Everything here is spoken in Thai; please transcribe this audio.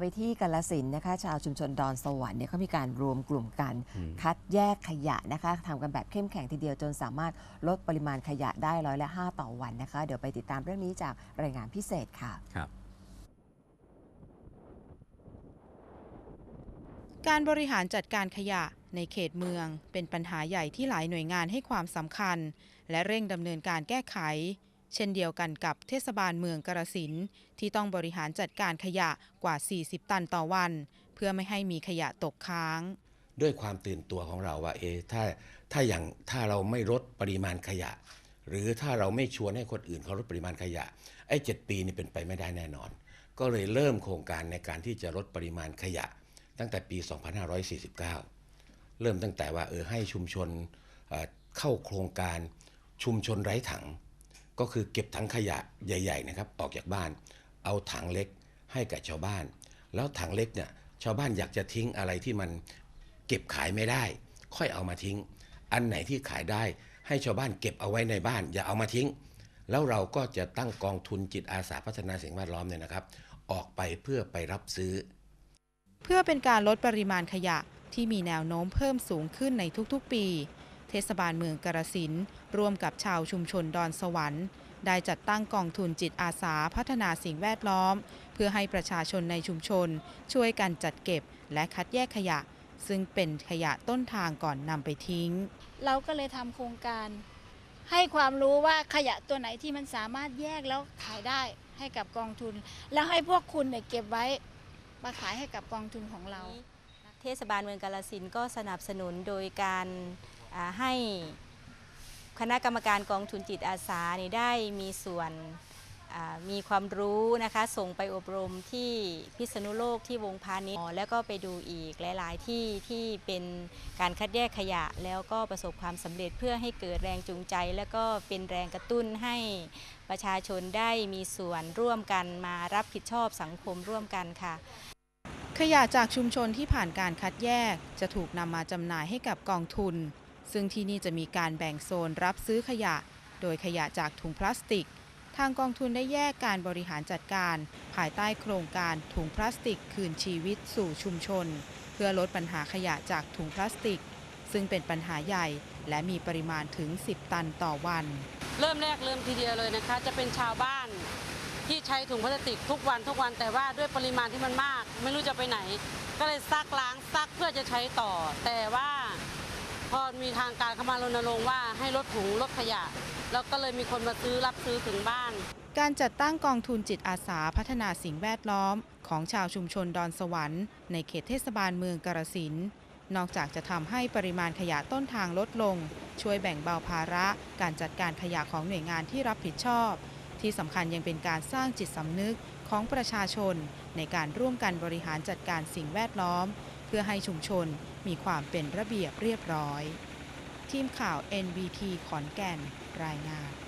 ไปที่กาลสินธุ์นะคะ ชาวชุมชนดอนสวรรค์เนี่ยเขามีการรวมกลุ่มกันอืมคัดแยกขยะนะคะทำกันแบบเข้มแข็งทีเดียวจนสามารถลดปริมาณขยะได้ร้อยละ 5 ต่อวันนะคะ เดี๋ยวไปติดตามเรื่องนี้จากรายงานพิเศษค่ะครับการบริหารจัดการขยะในเขตเมือง เป็นปัญหาใหญ่ที่หลายหน่วยงานให้ความสำคัญ และเร่งดำเนินการแก้ไข เช่นเดียวกันกับเทศบาลเมืองกระสินที่ต้องบริหารจัดการขยะกว่า 40 ตันต่อวัน เพื่อไม่ให้มีขยะตกค้าง ด้วยความตื่นตัวของเราว่าเอถ้าถ้าอย่างถ้าเราไม่ลดปริมาณขยะ หรือถ้าเราไม่ชวนให้คนอื่นเขาลดปริมาณขยะไอ้เจ็ดปีนี่เป็นไปไม่ได้แน่นอน ก็เลยเริ่มโครงการในการที่จะลดปริมาณขยะ ตั้งแต่ปี 2549 เริ่มตั้งแต่ว่าเออให้ชุมชนเเข้าโครงการชุมชนไร้ถัง ก็คือเก็บถังขยะใหญ่ ๆ นะครับ ออกจากบ้าน เอาถังเล็กให้กับชาวบ้าน แล้วถังเล็กเนี่ยชาวบ้านอยากจะทิ้งอะไรที่มันเก็บขายไม่ได้ ค่อยเอามาทิ้ง อันไหนที่ขายได้ให้ชาวบ้านเก็บเอาไว้ในบ้าน อย่าเอามาทิ้ง แล้วเราก็จะตั้งกองทุนจิตอาสาพัฒนาสิ่งแวดล้อมเนี่ยนะครับ ออกไปเพื่อไปรับซื้อ เพื่อเป็นการลดปริมาณขยะที่มีแนวโน้มเพิ่มสูงขึ้นในทุกๆปี ศบาลเมืองกระสินธุ์ร่วมกับชาวชุมชนดอนสวรรค์ ได้จัดตั้งกองทุนจิตอาสาพัฒนาสิ่งแวดล้อม เพื่อให้ประชาชนในชุมชน ช่วยกันจัดเก็บและคัดแยกขยะ ซึ่งเป็นขยะต้นทางก่อนนำไปทิ้ง เราก็เลยทำโครงการให้ความรู้ว่าขยะตัวไหนที่มันสามารถแยกแล้วขายได้ให้กับกองทุน แล้วให้พวกคุณเนี่ยเก็บไว้มาขายให้กับกองทุนของเรา เทศบาลเมืองกาลสินธุ์ก็สนับสนุนโดยการอ่า ให้คณะกรรมการกองทุนจิตอาสานี่ได้มีส่วนมีความรู้นะคะส่งไปอบรมที่พิษณุโลกที่วงพาณิชย์แล้วก็ไปดูอีกหลาย ๆ ที่ที่เป็นการคัดแยกขยะ แล้วก็ประสบความสำเร็จเพื่อให้เกิดแรงจูงใจ แล้วก็เป็นแรงกระตุ้นให้ประชาชนได้มีส่วนร่วมกันมารับผิดชอบสังคมร่วมกันค่ะ ขยะจากชุมชนที่ผ่านการคัดแยกจะถูกนำมาจำหน่ายให้กับกองทุน ซึ่งที่นี่จะมีการแบ่งโซนรับซื้อขยะ โดยขยะจากถุงพลาสติก ทางกองทุนได้แยกการบริหารจัดการ ภายใต้โครงการถุงพลาสติก คืนชีวิตสู่ชุมชน เพื่อลดปัญหาขยะจากถุงพลาสติก ซึ่งเป็นปัญหาใหญ่และมีปริมาณถึง 10 ตันต่อวัน เริ่มแรกเริ่มทีเดียวเลยนะคะ จะเป็นชาวบ้านที่ใช้ถุงพลาสติกทุกวันทุกวันแต่ว่าด้วยปริมาณที่มันมาก ไม่รู้จะไปไหน ก็เลยซักล้างซักเพื่อจะใช้ต่อ แต่ว่า พอมีทางการเข้ามารณรงค์ว่าให้ลดถุงลดขยะ แล้วก็เลยมีคนมาซื้อรับซื้อถึงบ้าน การจัดตั้งกองทุนจิตอาสาพัฒนาสิ่งแวดล้อม ของชาวชุมชนดอนสวรรค์ในเขตเทศบาลเมืองกาฬสินนอกจากจะทำให้ปริมาณขยะต้นทางลดลง ช่วยแบ่งเบาภาระการจัดการขยะของหน่วยงานที่รับผิดชอบ ที่สำคัญยังเป็นการสร้างจิตสำนึกของประชาชน ในการร่วมกันบริหารจัดการสิ่งแวดล้อม เพื่อให้ชุมชนมีความเป็นระเบียบเรียบร้อย ทีมข่าว NBT ขอนแก่นรายงาน